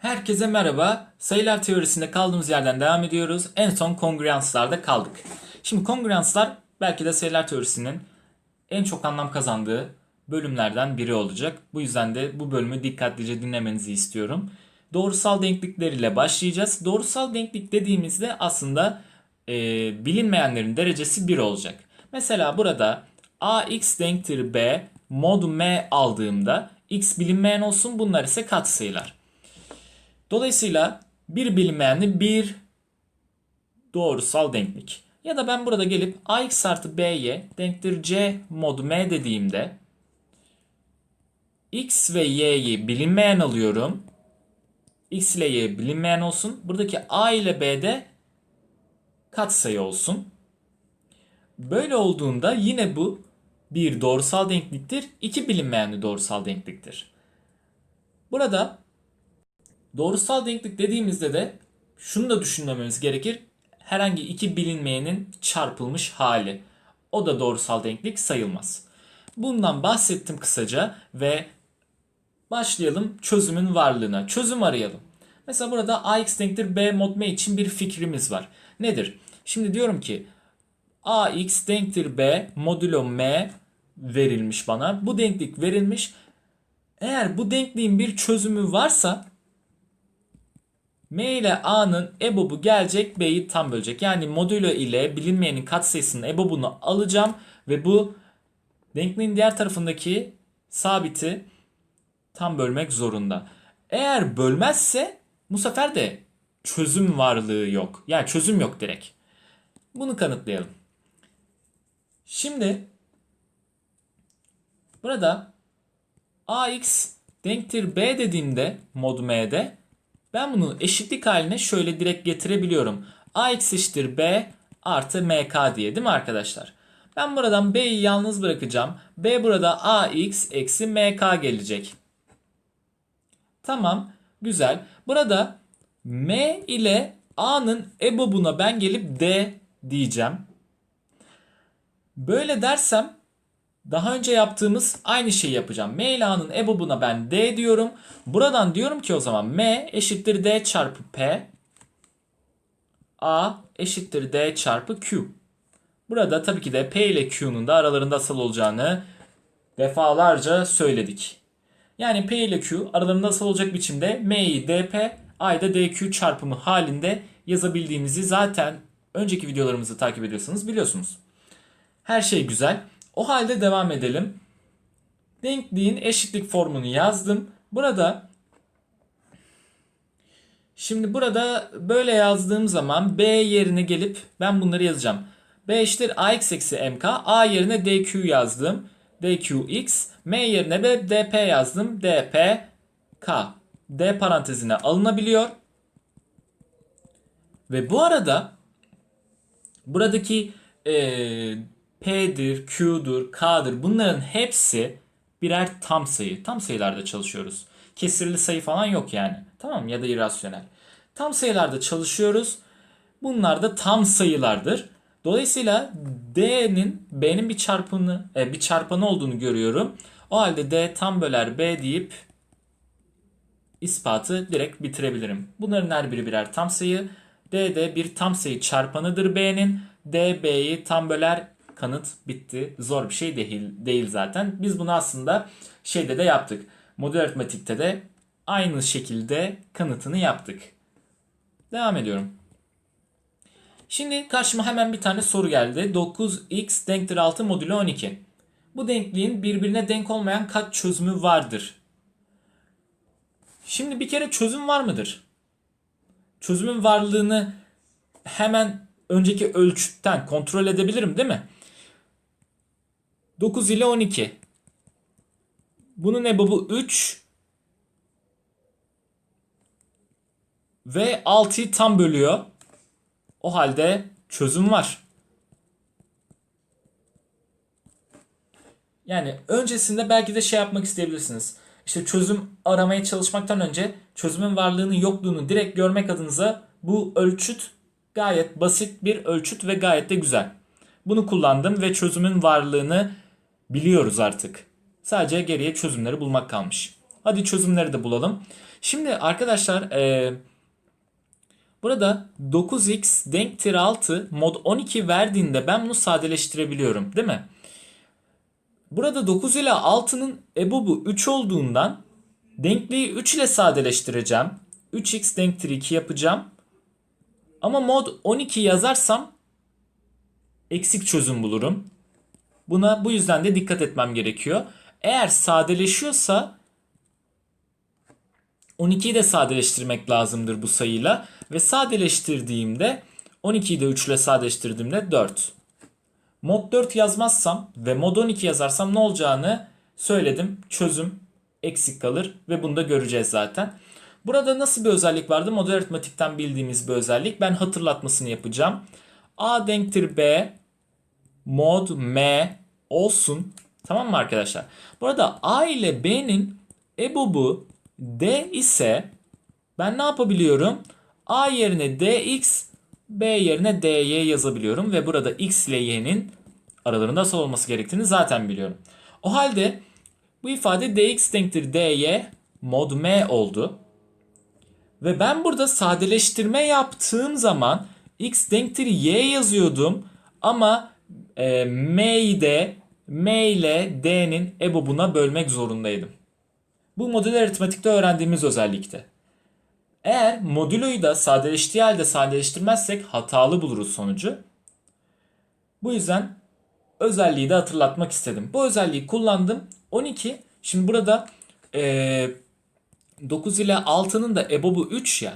Herkese merhaba. Sayılar teorisinde kaldığımız yerden devam ediyoruz. En son kongruanslarda kaldık. Şimdi kongruanslar belki de sayılar teorisinin en çok anlam kazandığı bölümlerden biri olacak. Bu yüzden de bu bölümü dikkatlice dinlemenizi istiyorum. Doğrusal denklikler ile başlayacağız. Doğrusal denklik dediğimizde aslında e, bilinmeyenlerin derecesi 1 olacak. Mesela burada ax denktir b mod m aldığımda x bilinmeyen olsun bunlar ise katsayılar. Dolayısıyla bir bilinmeyenli bir doğrusal denklik. Ya da ben burada gelip ax artı b'ye denktir c mod m dediğimde x ve y'yi bilinmeyen alıyorum. x ile y bilinmeyen olsun. Buradaki a ile b de katsayı olsun. Böyle olduğunda yine bu bir doğrusal denkliktir. iki bilinmeyenli doğrusal denkliktir. Burada Doğrusal denklik dediğimizde de şunu da düşünmemiz gerekir. Herhangi iki bilinmeyenin çarpılmış hali. O da doğrusal denklik sayılmaz. Bundan bahsettim kısaca ve başlayalım çözümün varlığına. Çözüm arayalım. Mesela burada ax denktir b mod m için bir fikrimiz var. Nedir? Şimdi diyorum ki ax denktir b modulo m verilmiş bana. Bu denklik verilmiş. Eğer bu denkliğin bir çözümü varsa M ile A'nın EBOB'u gelecek B'yi tam bölecek. Yani modülo ile bilinmeyenin katsayısının EBOB'unu alacağım ve bu denkliğin diğer tarafındaki sabiti tam bölmek zorunda. Eğer bölmezse bu sefer de çözüm varlığı yok. Yani çözüm yok direkt. Bunu kanıtlayalım. Şimdi burada ax denktir b dediğimde mod m'de ben bunu eşitlik haline şöyle direkt getirebiliyorum. ax eşittir b artı mk diye değil mi arkadaşlar? Ben buradan b'yi yalnız bırakacağım. b burada ax eksi mk gelecek. Tamam güzel. Burada m ile a'nın ebobuna ben gelip d diyeceğim. Böyle dersem daha önce yaptığımız aynı şeyi yapacağım. M ile A'nın EBOB'una ben D diyorum. Buradan diyorum ki o zaman M eşittir D çarpı P. A eşittir D çarpı Q. Burada tabii ki de P ile Q'nun da aralarında asal olacağını defalarca söyledik. Yani P ile Q aralarında asal olacak biçimde M'yi DP, A'yı da DQ çarpımı halinde yazabildiğimizi zaten önceki videolarımızı takip ediyorsanız biliyorsunuz. Her şey güzel. O halde devam edelim. Denkliğin eşitlik formunu yazdım. Burada Şimdi burada böyle yazdığım zaman B yerine gelip ben bunları yazacağım. B eşittir AX eksi MK. A yerine DQ yazdım. DQX. M yerine de DP yazdım. DPK. D parantezine alınabiliyor. Ve bu arada buradaki eee P'dir, Q'dur, K'dır bunların hepsi birer tam sayı. Tam sayılarda çalışıyoruz. Kesirli sayı falan yok yani. Tamam ya da irrasyonel. Tam sayılarda çalışıyoruz. Bunlar da tam sayılardır. Dolayısıyla D'nin B'nin bir çarpanı e, bir çarpanı olduğunu görüyorum. O halde D tam böler B deyip ispatı direkt bitirebilirim. Bunların her biri birer tam sayı. D de bir tam sayı çarpanıdır B'nin. D B'yi tam böler kanıt bitti. Zor bir şey değil, değil zaten. Biz bunu aslında şeyde de yaptık. Modül aritmetikte de aynı şekilde kanıtını yaptık. Devam ediyorum. Şimdi karşıma hemen bir tane soru geldi. 9x denktir 6 modülü 12. Bu denkliğin birbirine denk olmayan kat çözümü vardır. Şimdi bir kere çözüm var mıdır? Çözümün varlığını hemen önceki ölçütten kontrol edebilirim değil mi? 9 ile 12. Bunun ebobu 3 ve 6'yı tam bölüyor. O halde çözüm var. Yani öncesinde belki de şey yapmak isteyebilirsiniz. İşte çözüm aramaya çalışmaktan önce çözümün varlığını yokluğunu direkt görmek adınıza bu ölçüt gayet basit bir ölçüt ve gayet de güzel. Bunu kullandım ve çözümün varlığını biliyoruz artık. Sadece geriye çözümleri bulmak kalmış. Hadi çözümleri de bulalım. Şimdi arkadaşlar e, burada 9x denktir 6 mod 12 verdiğinde ben bunu sadeleştirebiliyorum değil mi? Burada 9 ile 6'nın ebobu 3 olduğundan denkliği 3 ile sadeleştireceğim. 3x denktir 2 yapacağım. Ama mod 12 yazarsam eksik çözüm bulurum. Buna bu yüzden de dikkat etmem gerekiyor. Eğer sadeleşiyorsa 12'yi de sadeleştirmek lazımdır bu sayıyla. Ve sadeleştirdiğimde 12'yi de 3 ile sadeleştirdiğimde 4. Mod 4 yazmazsam ve mod 12 yazarsam ne olacağını söyledim. Çözüm eksik kalır ve bunu da göreceğiz zaten. Burada nasıl bir özellik vardı? Model aritmatikten bildiğimiz bir özellik. Ben hatırlatmasını yapacağım. A denktir B mod M olsun. Tamam mı arkadaşlar? Burada A ile B'nin ebobu D ise ben ne yapabiliyorum? A yerine dx, B yerine dy yazabiliyorum ve burada x ile y'nin aralarında nasıl olması gerektiğini zaten biliyorum. O halde bu ifade dx denktir dy mod m oldu. Ve ben burada sadeleştirme yaptığım zaman x denktir y yazıyordum ama e, m'yi de m ile d'nin ebobuna bölmek zorundaydım. Bu modül aritmatikte öğrendiğimiz özellikte. Eğer modüloyu da sadeleştiği halde sadeleştirmezsek hatalı buluruz sonucu. Bu yüzden özelliği de hatırlatmak istedim. Bu özelliği kullandım. 12. Şimdi burada e, 9 ile 6'nın da ebobu 3 ya.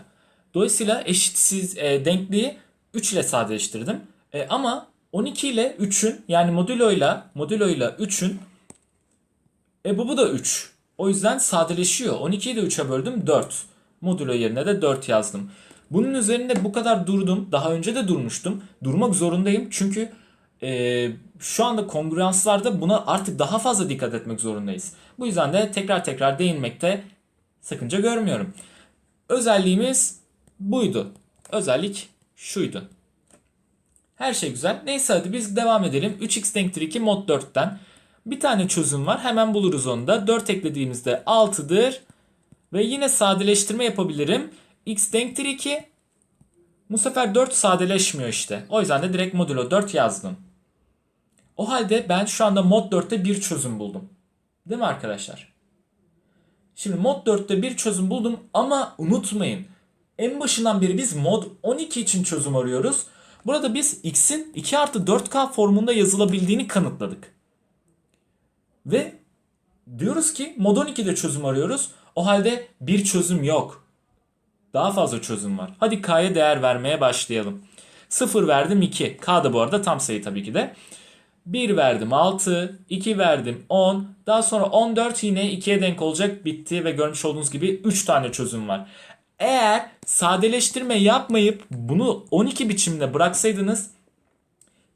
Dolayısıyla eşitsiz e, denkliği 3 ile sadeleştirdim. E, ama 12 ile 3'ün yani modüloyla modüloyla 3'ün ebobu da 3. O yüzden sadeleşiyor. 12'yi de 3'e böldüm 4. Modulo yerine de 4 yazdım. Bunun üzerinde bu kadar durdum. Daha önce de durmuştum. Durmak zorundayım çünkü e, şu anda kongruanslarda buna artık daha fazla dikkat etmek zorundayız. Bu yüzden de tekrar tekrar değinmekte sakınca görmüyorum. Özelliğimiz buydu. Özellik şuydu. Her şey güzel. Neyse hadi biz devam edelim. 3x denktir 2 mod 4'ten. Bir tane çözüm var. Hemen buluruz onu da. 4 eklediğimizde 6'dır. Ve yine sadeleştirme yapabilirim. x denktir 2. Bu sefer 4 sadeleşmiyor işte. O yüzden de direkt modulo 4 yazdım. O halde ben şu anda mod 4'te bir çözüm buldum. Değil mi arkadaşlar? Şimdi mod 4'te bir çözüm buldum ama unutmayın. En başından beri biz mod 12 için çözüm arıyoruz. Burada biz x'in 2 artı 4k formunda yazılabildiğini kanıtladık. Ve diyoruz ki mod 12'de çözüm arıyoruz. O halde bir çözüm yok. Daha fazla çözüm var. Hadi k'ya değer vermeye başlayalım. 0 verdim 2. K da bu arada tam sayı tabii ki de. 1 verdim 6, 2 verdim 10. Daha sonra 14 yine 2'ye denk olacak bitti ve görmüş olduğunuz gibi 3 tane çözüm var. Eğer sadeleştirme yapmayıp bunu 12 biçimde bıraksaydınız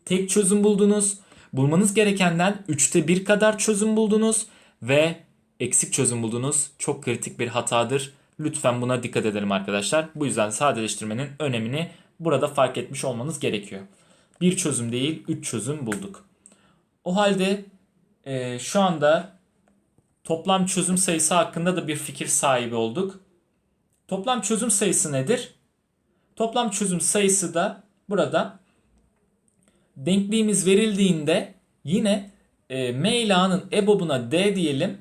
tek çözüm buldunuz. Bulmanız gerekenden 3'te 1 kadar çözüm buldunuz ve eksik çözüm buldunuz. Çok kritik bir hatadır. Lütfen buna dikkat edelim arkadaşlar. Bu yüzden sadeleştirmenin önemini burada fark etmiş olmanız gerekiyor. Bir çözüm değil, 3 çözüm bulduk. O halde e, şu anda toplam çözüm sayısı hakkında da bir fikir sahibi olduk. Toplam çözüm sayısı nedir? Toplam çözüm sayısı da burada denkliğimiz verildiğinde yine e, M ile A'nın EBOB'una D diyelim.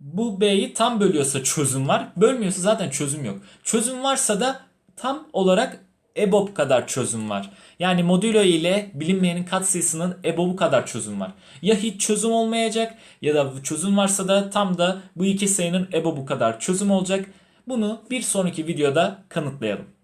Bu B'yi tam bölüyorsa çözüm var. Bölmüyorsa zaten çözüm yok. Çözüm varsa da tam olarak EBOB kadar çözüm var. Yani modülo ile bilinmeyenin katsayısının EBOB'u kadar çözüm var. Ya hiç çözüm olmayacak ya da çözüm varsa da tam da bu iki sayının EBOB'u kadar çözüm olacak. Bunu bir sonraki videoda kanıtlayalım.